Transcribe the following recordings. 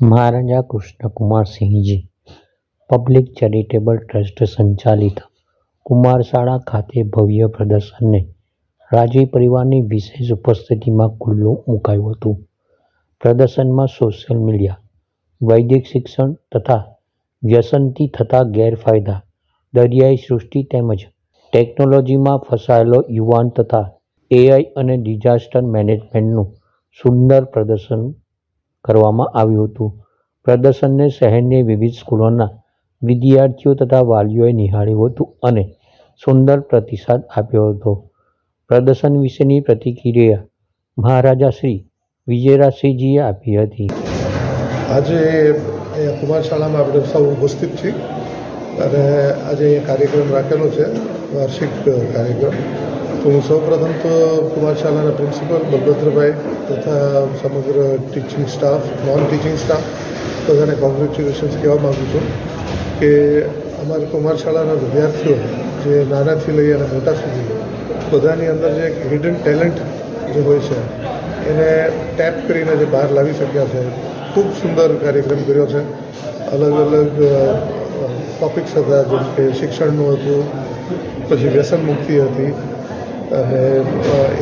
Maharaja Krishnakumarsinhji public charitable trust સંચાલિત કુમારશાળા ખાતે ભવ્ય પ્રદર્શનને રાજવી પરિવારની વિશેષ ઉપસ્થિતિમાં ખુલ્લું મુકાયું હતું. પ્રદર્શનમાં સોશિયલ મીડિયા વૈદિક શિક્ષણ તથા વ્યસનથી થતા ગેરફાયદા, દરિયાઈ સૃષ્ટિ તેમજ ટેકનોલોજીમાં ફસાયેલો યુવાન તથા એઆઈ અને ડિઝાસ્ટર મેનેજમેન્ટનું સુંદર પ્રદર્શન કરવામાં આવ્યું હતું. પ્રદર્શનને શહેરની વિવિધ સ્કૂલોના વિદ્યાર્થીઓ તથા વાલીઓએ નિહાળ્યું હતું અને સુંદર પ્રતિસાદ આપ્યો હતો. પ્રદર્શન વિશેની પ્રતિક્રિયા મહારાજા શ્રી વિજયરાજસિંહજીએ આપી હતી. આજે અહીંયા કુમાર શાળામાં આપણે સૌ ઉપસ્થિત છીએ. અને આજે કાર્યક્રમ રાખેલો છે. વાર્ષિક કાર્યક્રમ. તો હું સૌપ્રથમ તો કુમારશાલાના પ્રિન્સિપલ બલભદ્રભાઈ તથા સમગ્ર teaching staff non teaching staff બધાને કોંગ્રેચ્યુલેશન્સ કહેવા માગું છું કે અમારા કુમારશાળાના વિદ્યાર્થીઓ જે નાનાથી લઈ અને મોટા સુધી બધાની અંદર જે હિડન ટેલેન્ટ જે હોય છે, એને ટેપ કરીને જે બહાર લાવી શક્યા છે, ખૂબ સુંદર કાર્યક્રમ કર્યો છે. અલગ અલગ ટોપિક્સ હતા જેમ કે શિક્ષણનું હતું, પછી વ્યસન મુક્તિ હતી. અને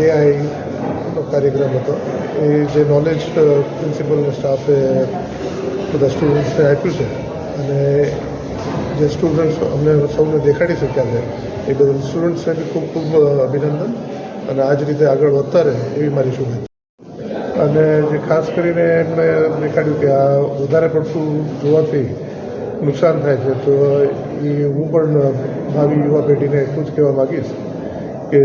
એઆઈનો કાર્યક્રમ હતો. એ જે નોલેજ પ્રિન્સિપલ સ્ટાફે બધા સ્ટુડન્ટ્સને આપ્યું છે. અને જે સ્ટુડન્ટ્સ અમને સૌને દેખાડી શક્યા છે એ બદલ સ્ટુડન્ટ્સને બી ખૂબ ખૂબ અભિનંદન. અને આ જ રીતે આગળ વધતા રહે એવી મારી શુભેચ્છા. અને જે ખાસ કરીને એમણે દેખાડ્યું કે આ વધારે પડતું જોવાથી નુકસાન થાય છે, તો એ હું પણ ભાવિ યુવા પેઢીને એટલું જ કહેવા માગીશ. કે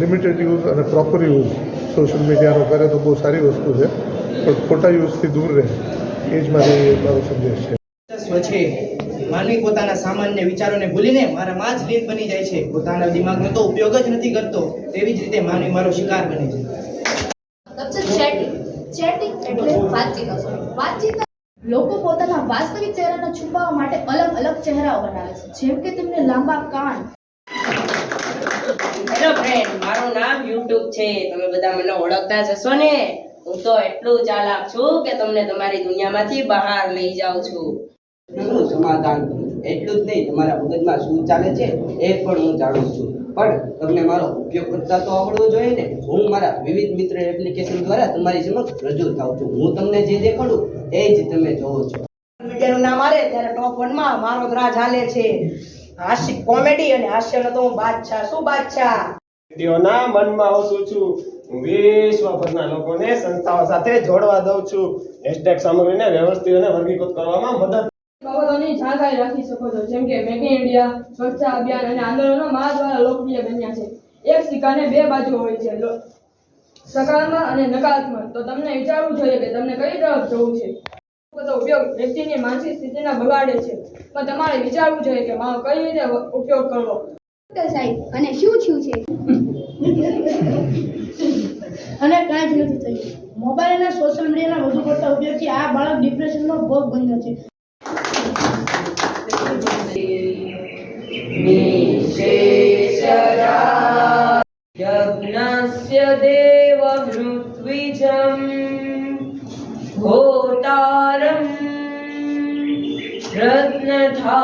લિમિટેડ યુઝ અને પ્રોપર યુઝ સોશિયલ મીડિયાનો કરે તો બહુ સારી વસ્તુ છે. પણ ખોટા યુઝથી દૂર રહે એ જ મારી મારો સંદેશ છે. માનવી પોતાના સામાન્ય વિચારોને ભૂલીને મારામાં જ લીન બની જાય છે. પોતાના દિમાગનો તો ઉપયોગ જ નથી કરતો તેવી જ રીતે માનવી મારો શિકાર બને છે. ચેટિંગ ચેટિંગ એટલે વાતચીત. વાતચીત લોકો પોતાના વાસ્તવિક ચહેરાને છુપાવવા માટે અલગ અલગ ચહેરાઓ બનાવે છે. જેમ કે તેમને લાંબા કાન હેલો ફ્રેન્ડ મારું નામ યુટ્યુબ છે. તમે બધા મને ઓળખતા જ હશો ને? હું તો એટલું ચાલાક છું કે તમને તમારી દુનિયામાંથી બહાર લઈ જાઉં છું. પ્રશ્નનું સમાધાન એટલું જ નહીં તમારા મગજમાં શું ચાલે છે એ પણ હું જાણું છું. પણ તમને મારો ઉપયોગ કરતા તો આવડવો જોઈએ ને? હું મારા વિવિધ મિત્ર એપ્લિકેશન દ્વારા તમારી સમક્ષ રજૂ થાઉં છું. હું તમને જે દેખાડું એ જ તમે જોવો છો. મીડિયાનું નામ આવે ત્યારે ટોપ વનમાં મારો જ રાજ હાલે છે. હાસ્ય કોમેડી અને હાસ્યનો તો હું બાદશાહ શું બાદશાહ. વ્યક્તિઓના મનમાં ઓછું છું? વિશ્વભરના લોકોને સંસ્થાઓ સાથે જોડવા દઉં છું. હેશટેગ સામગ્રીને વ્યવસ્થિત અને વર્ગીકૃત કરવામાં મદદ બાબતોની જાણકારી રાખી શકો છો જેમ કે મેક ઇન ઇન્ડિયા સ્વચ્છતા અભિયાન અને આંદોલનો મા દ્વારા લોકપ્રિય બન્યા છે. એક સિક્કાને બે બાજુ હોય છે સકારાત્મક અને નકારાત્મક. તો તમને વિચારવું જોઈએ કે તમને કઈ તરફ જવું છે? તો ઉપયોગ વ્યક્તિની માનસિક સ્થિતિને બગાડે છે. પણ તમારે વિચારવું જોઈએ કે મારો કઈ રીતે ઉપયોગ કરવો. સાહેબ અને શું થયું છે? અને કાંઈ જ નથી થયું. મોબાઈલ અને સોશિયલ મીડિયાના વધુ પડતા ઉપયોગથી આ બાળક ડિપ્રેશનનો ભોગ બન્યો છે. યજ્ઞસ્ય દેવમૃત્વિજમ रत्नधातमम्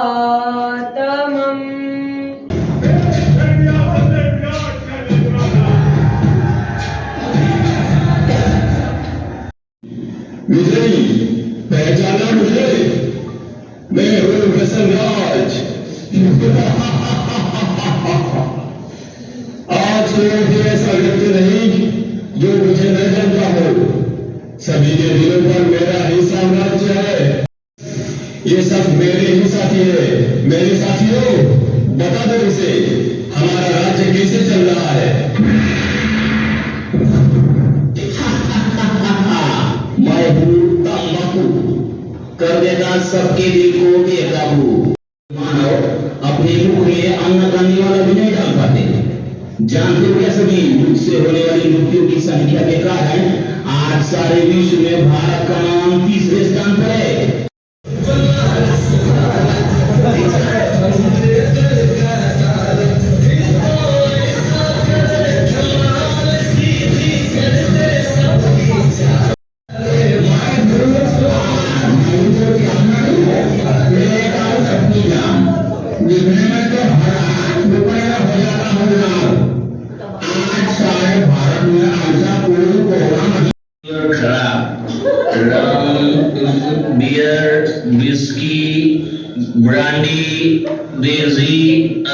मुझे पहचाना मुझे मैं हूँ वसंराज आज कोई ऐसा व्यक्ति नहीं जो मुझे न जानता हो सभी के दिलों पर मेरा ही साम्राज्य है ये सब मेरे ही साथी है। मेरे साथियों, बता दो इसे। हमारा राज्य कैसे चल रहा है? मैं हूँ कर देगा सबके दिल को बेकाबू मानव अपने मुख में अन्न करने वाला भी नहीं डाल पाते। जानते हो क्या सभी? मुझसे होने वाली मृत्यु की संख्या के कारण आज सारे विश्व में भारत का नाम तीसरे स्थान पर है। Thank you.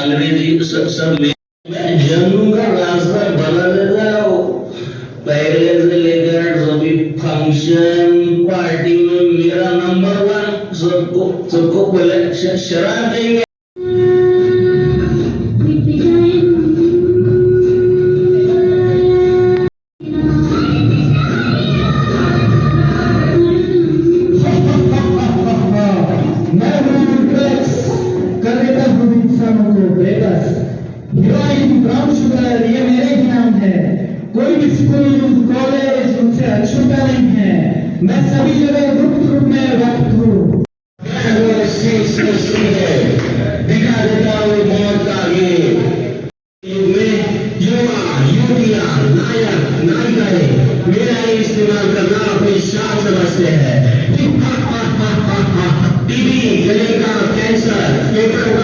अंग्रेजी सब सब में मैं जम्मू का रास्ता बना देता हूँ पहले से लेकर सभी फंक्शन पार्टी में मेरा नंबर वन सबको सबको पहले श- शराब देंगे इंसानों को बेबस हीरोइन ब्राउन शुगर ये मेरे ही नाम है कोई भी स्कूल कॉलेज उनसे अछूता नहीं है मैं सभी जगह ग्रुप ग्रुप में वक्त हूँ दिखा देता हूँ मौत का ये युग में युवा युवतियाँ नायक नायिकाएं मेरा ही इस्तेमाल करना अपनी शान समझते हैं टीबी गले का कैंसर फेफड़ों का कैंसर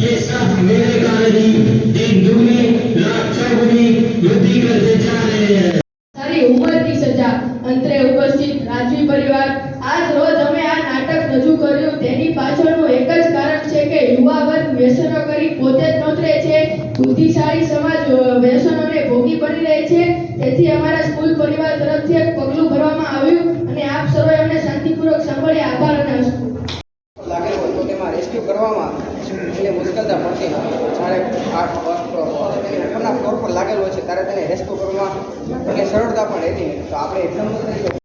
ये सब मेरे कारण ही दिन दुगनी रात चौगुनी वृद्धि करते जा रहे हैं સારી ઉંમરની સજા અંતરે ઉપસ્થિત રાજવી પરિવાર આજ રોજ અમે આ નાટક રજૂ કર્યું તેની પાછળનું એક જ કારણ છે કે યુવા વર્ગ વ્યસનો કરી પોતે જ નોતરે છે બુદ્ધિશાળી સમાજ અ, વ્યસનોને ભોગી પડી રહે છે તેથી અમારા સ્કૂલ પરિવાર તરફથી એક પગલું ભરવામાં આવ્યું અને આપ સર્વે અમને શાંતિપૂર્વક સાંભળી આભાર અને અસ્તુ મુશ્કેલતા પડતી નથી. જ્યારે ઉપરના ફ્લોર પર લાગેલો છે, ત્યારે તેને રેસ્ક્યુ કરવામાં એટલે સરળતા પણ રહેતી નથી તો આપણે એકદમ